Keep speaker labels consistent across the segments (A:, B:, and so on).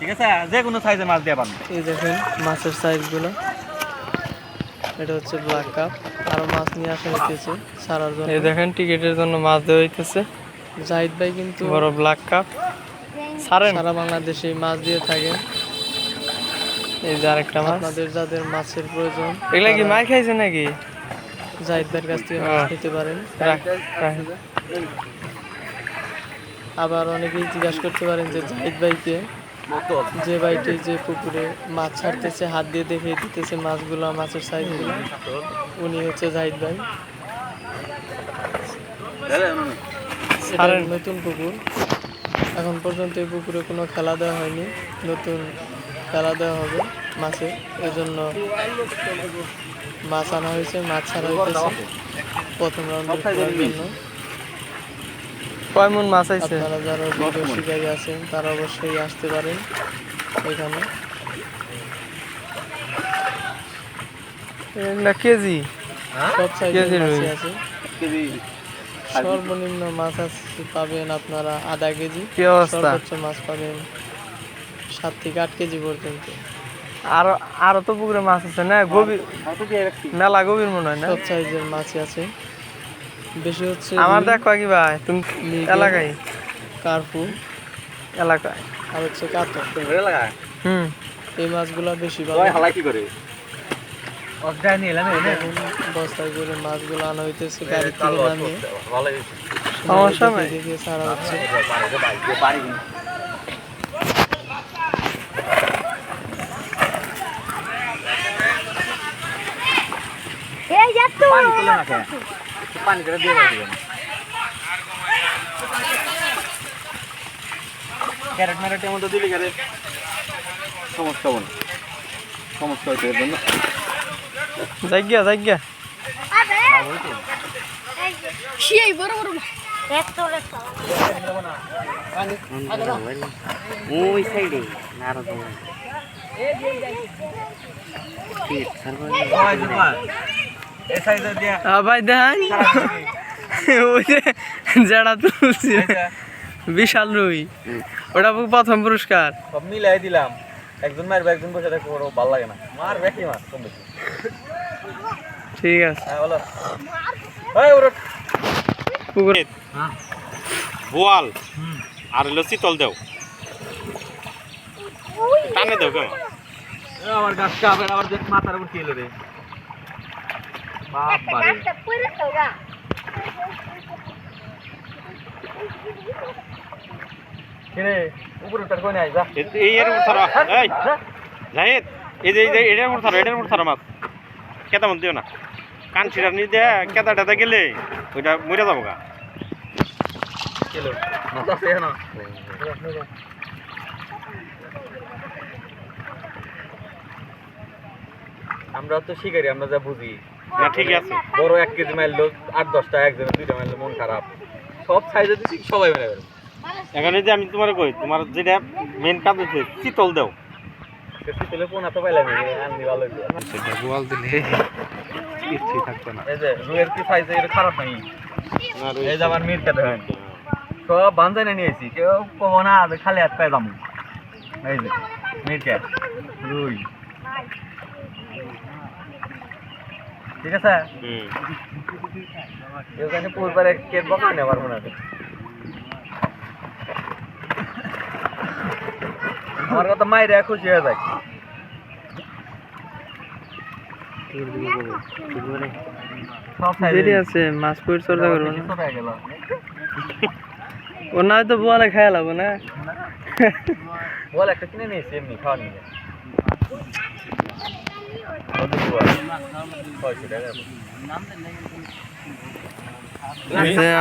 A: ঠিক আছে যে কোনো সাইজের মাছ দিয়ে পারবেন
B: এই দেখেন মাছের সাইজগুলো এটা হচ্ছে ব্ল্যাক কাপ আরও মাছ নিয়ে আসা হইতেছে সারার জন্য। এই দেখেন টিকিটের জন্য মাছ দেওয়া হইতেছে। জাহিদ ভাই কিন্তু বড় ব্ল্যাক কাপ সারেন সারা বাংলাদেশে মাছ দিয়ে থাকেন। এই যে আরেকটা মাছ। আপনাদের যাদের মাছের প্রয়োজন এগুলা কি মাছ খাইছে নাকি? জাহিদ ভাইয়ের কাছ থেকে মাছ নিতে পারেন। আবার অনেকেই জিজ্ঞাসা করতে পারেন যে জাহিদ ভাইকে যে ভাইটি যে পুকুরে মাছ ছাড়তেছে, হাত দিয়ে দেখে দিতেছে মাছগুলো, মাছের সাইজগুলো উনি হচ্ছে জাহিদ ভাই। নতুন পুকুর। এখন পর্যন্ত এই পুকুরে কোনো খেলা দেওয়া হয়নি। নতুন খেলা দেওয়া হবে এই জন্য মাছ আনা হয়েছে, মাছ ছাড়া হইতেছে। প্রথম রাউন্ডের খেলার জন্য।
C: কয় মন মাছ আইছে
B: আপনারা যারা ভিডিও শিকারি আছেন তারা অবশ্যই আসতে পারেন এখানে
C: না কেজি
B: সব সাইজের
C: কেজি
B: আছে সর্বনিম্ন মাছ আছে পাবেন আপনারা আধা কেজি
C: কি অবস্থা
B: সর্বোচ্চ মাছ পাবেন সাত থেকে আট কেজি পর্যন্ত
C: আরও আরও তো পুকুরে মাছ আছে না গভীর মেলা গভীর মনে হয় না
B: সব সাইজের মাছই আছে বেশি হচ্ছে
C: আমার দেখো কি ভাই তুমি এলাকায়?
B: কার্পু।
C: এলাকায়।
B: আর হচ্ছে কাতল
C: হুম।
B: এই মাছগুলো বেশি পাবেন
A: হালাই কি করে?
B: বস্তায় করে মাছগুলো আনা হইতেছে গাড়ি থেকে নামিয়ে।
C: সমস্যা নাই।
B: ছাড়া হচ্ছে।
D: এই যাচ্ছ
A: পানি করে দিয়ে দিবেন ক্যারেট ম্যারেটের মধ্যে দিলে ক্যারেট সমস্যা হবে না। সমস্যা হইতে এর জন্য
C: জায়গা জায়গা
D: সেই বড় বড়।
E: ওই সাইডে নারদ
C: আ ভাই দেখান। ওই যে যারা তুলছি। বিশাল রুই। ওটা প্রথম পুরস্কার।
A: সব মিলাই দিলাম। একজন মারবে একজন বসে থাকব ওর ভালো লাগে না। মারবে কি মাছ কম বেশি।
C: ঠিক আছে।
A: হ্যাঁ বলো। এই ওর
C: পুকুরে।
F: বোয়াল। আর হলো শীতল দেও। টানে দেও কেমন
A: আমার গাছ কাপের আবার দেখ মাথার উপর কি রে?
F: কেতা মন দিও না। কান ছিড়া নি দে কেতা টেতা গেলে ওইটা মরে যাব গা।
A: আমরা তো শিকারি আমরা যা বুঝি।
F: না ঠিক আছে।
A: বড় এক কেজি মারলো আট দশটা একজনের দুইটা মারলো মন খারাপ। সব সাইজে দিচ্ছি সবাই মেরে
F: এখন যে আমি তোমার কই তোমার যেটা মেন কাজ হচ্ছে শীতল দেও।
A: শীতলে পোনা তো পাইলাম আনলি ভালো হইতো।
E: গোয়াল দিলে কিছুই থাকতো না।
A: এই যে রুয়ের কি সাইজে এটা খারাপ নাই
F: আর ওই-
A: এই যে আমার মিরকে দেখেন সব বান্ধনে নিয়েছি কেউ কব না খালি হাত পায়ে যাব এই যে মিরকে রুই। ঠিক আছে? এখানে পূর্বারে কেট বকা নেই পারব না আমার কথা মাইরে খুশি হয়ে যায়।
C: আছে মাছ পরিচর্যা করব না।
A: ছোট
C: ও না হয়তো বোয়ালে লাগবো না।
A: বল একটা কিনে নিয়েছি এমনি খাওয়ার নিয়ে
C: এই যে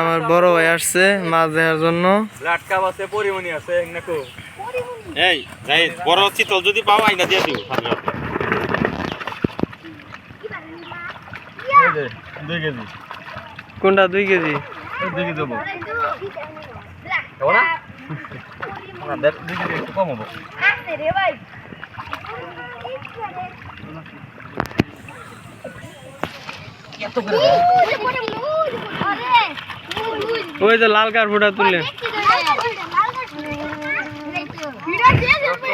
C: আমার বড় ভাই আসছে মাছ দেখার জন্য।
A: লাটকাপ আছে পরিমণি আছে
F: এই বড় শীতল যদি পাও আইনা দিয়ে দিও সামনে হাতে।
A: দুই কেজি।
C: কোনটা দুই কেজি?
A: দুই কেজি দেবো। দেবো দুই কেজি একটু কম হব।
D: রে ভাই।
C: ওই যে লাল কার্পুটা তুললেন
D: ভিডিও দিয়ে দেবে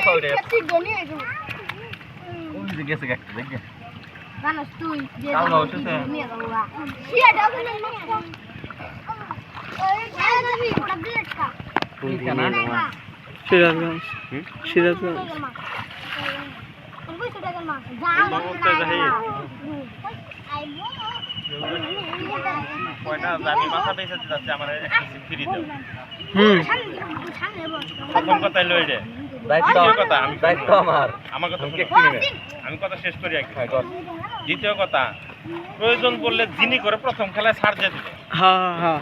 D: কি গনি আছে
A: ওই যে গেছে একটা দেখবে
D: মানুষ তুই যে
A: কাল না উঠেছে।
D: নিয়ে যাব সিয়া দাও না ওই খেলা যাবি ওটা বিলেট খা
C: সিরাজগঞ্জ। সিরাজগঞ্জ।
F: আমি
A: দায়িত্ব আমার।
F: আমার কথা
A: আমি
F: শোনো।
A: কেক
F: আমি কথা শেষ করি আগে।
A: হ্যাঁ
F: দ্বিতীয় কথা প্রয়োজন পড়লে যিনি করে প্রথম খেলায় ছাড় দিয়ে দিবে।
C: হ্যাঁ হ্যাঁ।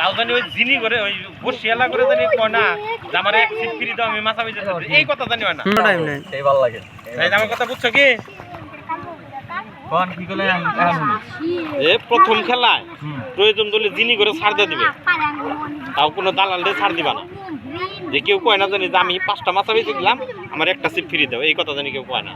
F: তাও জানি ওই যিনি করে ওই বসিয়ালা করে জানি কয় না যে আমার এক সিট ফ্রি দাও আমি মাথা বেঁচে এই কথা জানি হয় না।
C: হুম টাইম নাই
A: সেই ভালো লাগে।
F: যে আমার কথা বুঝছ কি? এ প্রথম খেলায় প্রয়োজন যিনি করে ছাড় দিয়ে দিবে। তাও কোনো দালাল দিয়ে ছাড় দিবা না। যে কেউ কয় না জানি যে আমি পাঁচটা মাথা বেঁচে দিলাম আমার একটা সিট ফ্রি দাও। এই কথা জানি কেউ কয় না।